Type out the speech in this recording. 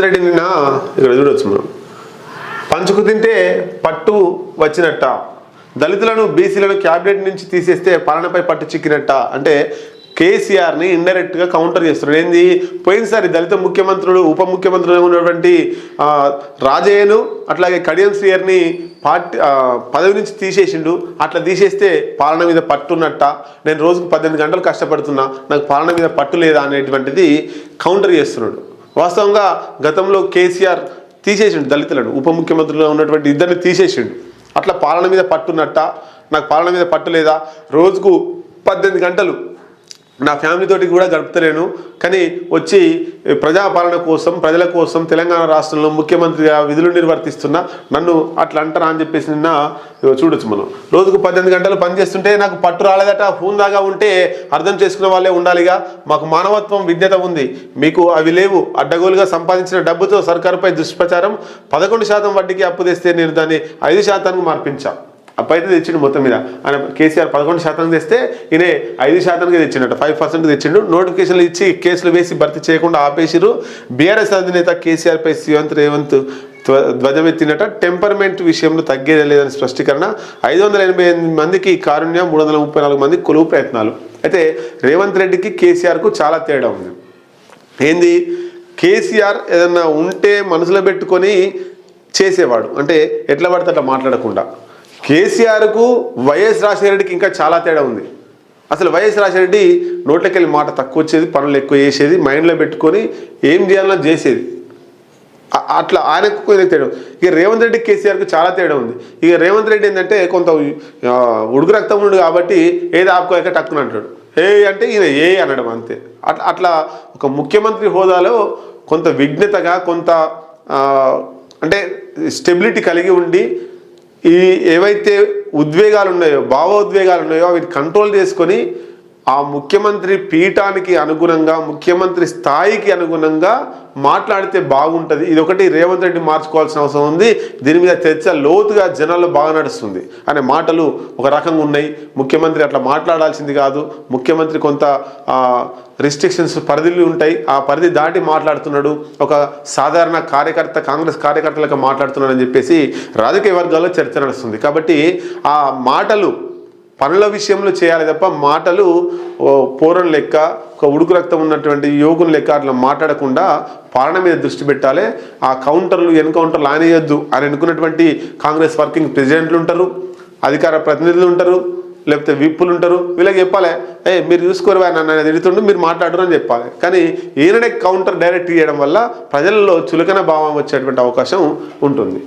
రేవంత్ రెడ్డి నిన్న ఇక్కడ చూడొచ్చు మనం. పంచుకు తింటే పట్టు వచ్చినట్ట. దళితులను బీసీలను క్యాబినెట్ నుంచి తీసేస్తే పాలనపై పట్టు చిక్కినట్ట. అంటే కేసీఆర్ని ఇండైరెక్ట్గా కౌంటర్ చేస్తున్నాడు. ఏంది? పోయినసారి దళిత ముఖ్యమంత్రులు ఉప ముఖ్యమంత్రులు ఉన్నటువంటి రాజయ్యను అట్లాగే కడియం శ్రీయర్ని పార్టీ పదవి నుంచి తీసేసిండు. అట్లా తీసేస్తే పాలన మీద పట్టున్నట్ట నేను రోజుకు పద్దెనిమిది గంటలు కష్టపడుతున్నా. నాకు పాలన మీద పట్టు లేదా అనేటువంటిది కౌంటర్ చేస్తున్నాడు. వాస్తవంగా గతంలో కేసీఆర్ తీసేసిండు దళితులను ఉప ముఖ్యమంత్రిలో ఉన్నటువంటి ఇద్దరిని తీసేసిండు. అట్లా పాలన మీద పట్టున్నట్ట నాకు పాలన మీద పట్టు లేదా రోజుకు పద్దెనిమిది గంటలు నా ఫ్యామిలీతోటి కూడా గడుపుతలేను. కానీ వచ్చి ప్రజాపాలన కోసం ప్రజల కోసం తెలంగాణ రాష్ట్రంలో ముఖ్యమంత్రిగా విధులు నిర్వర్తిస్తున్నా నన్ను అట్లా అంటారా అని చెప్పేసి నిన్న చూడొచ్చు మనం. రోజుకు పద్దెనిమిది గంటలు పనిచేస్తుంటే నాకు పట్టు రాలేదట హూందాగా ఉంటే అర్థం చేసుకున్న వాళ్ళే ఉండాలిగా. మాకు మానవత్వం విజ్ఞత ఉంది. మీకు అవి లేవు. అడ్డగోలుగా సంపాదించిన డబ్బుతో సర్కారుపై దుష్ప్రచారం పదకొండు శాతం వడ్డీకి అప్పు తెస్తే నేను దాన్ని ఐదు శాతానికి మార్పించా. అప్పైతే తెచ్చిండు మొత్తం మీద. ఆయన కేసీఆర్ పదకొండు శాతం తెస్తే ఈయన ఐదు శాతానికి తెచ్చిండట ఫైవ్ పర్సెంట్ తెచ్చిండు. నోటిఫికేషన్లు ఇచ్చి కేసులు వేసి భర్తీ చేయకుండా ఆపేసిరు బీఆర్ఎస్ అధినేత కేసీఆర్పై శ్రీవంత్ రేవంత్ ధ్వ- ధ్వజమెత్తినట టెంపర్మెంట్ విషయంలో తగ్గేదే లేదని స్పష్టీకరణ. ఐదు వందల ఎనభై ఎనిమిది మందికి కారుణ్యం మూడు వందల ముప్పై నాలుగు మంది కొలువు ప్రయత్నాలు. అయితే రేవంత్ రెడ్డికి కేసీఆర్కు చాలా తేడా ఉంది. ఏంది? కేసీఆర్ ఏదన్నా ఉంటే మనసులో పెట్టుకొని చేసేవాడు. అంటే ఎట్లా పడితే అట్లా మాట్లాడకుండా. కేసీఆర్కు వైఎస్ రాజశేఖరరెడ్డికి ఇంకా చాలా తేడా ఉంది. అసలు వైఎస్ రాజశేఖరరెడ్డి నోట్లకెళ్ళి మాట తక్కువ వచ్చేది పనులు ఎక్కువ చేసేది మైండ్లో పెట్టుకొని ఏం చేయాలన్నా చేసేది. అట్లా ఆయనకు తేడా. ఇక రేవంత్ రెడ్డి కేసీఆర్కు చాలా తేడా ఉంది. ఇక రేవంత్ రెడ్డి ఏంటంటే కొంత ఉడుగు రక్తం ఉండు కాబట్టి ఏది ఆపుకోలేక టక్కున అంటాడు. ఏ అంటే ఈయన ఏ అనడం అంతే. అట్లా అట్లా ఒక ముఖ్యమంత్రి హోదాలో కొంత విఘ్నతగా కొంత అంటే స్టెబిలిటీ కలిగి ఉండి ఈ ఏవైతే ఉద్వేగాలు ఉన్నాయో భావోద్వేగాలు ఉన్నాయో అవి కంట్రోల్ చేసుకొని ఆ ముఖ్యమంత్రి పీఠానికి అనుగుణంగా ముఖ్యమంత్రి స్థాయికి అనుగుణంగా మాట్లాడితే బాగుంటుంది. ఇది ఒకటి రేవంత్ రెడ్డి మార్చుకోవాల్సిన అవసరం ఉంది. దీని మీద చర్చ లోతుగా జనాల్లో బాగా నడుస్తుంది. అనే మాటలు ఒక రకంగా ఉన్నాయి. ముఖ్యమంత్రి అట్లా మాట్లాడాల్సింది కాదు. ముఖ్యమంత్రి కొంత రిస్ట్రిక్షన్స్ పరిధిలో ఉంటాయి. ఆ పరిధి దాటి మాట్లాడుతున్నాడు. ఒక సాధారణ కార్యకర్త కాంగ్రెస్ కార్యకర్తలకు మాట్లాడుతున్నాడు అని చెప్పేసి రాజకీయ వర్గాల్లో చర్చ నడుస్తుంది. కాబట్టి ఆ మాటలు పనుల విషయంలో చేయాలి తప్ప మాటలు పూరం పోరం లెక్క ఒక ఉడుకు రక్తం ఉన్నటువంటి యోగుని లెక్క అట్లా మాట్లాడకుండా పాలన మీద దృష్టి పెట్టాలి. ఆ కౌంటర్లు ఎన్కౌంటర్లు ఆనేయొద్దు అని అనుకున్నటువంటి కాంగ్రెస్ వర్కింగ్ ప్రెసిడెంట్లు ఉంటారు అధికార ప్రతినిధులు ఉంటారు లేకపోతే విప్పులు ఉంటారు. వీళ్ళకి చెప్పాలి ఏ మీరు చూసుకోరు నన్ను తిడుతుండు మీరు మాట్లాడరు అని చెప్పాలి. కానీ ఈయననే కౌంటర్ డైరెక్ట్ చేయడం వల్ల ప్రజల్లో చులకన భావం వచ్చేటువంటి అవకాశం ఉంటుంది.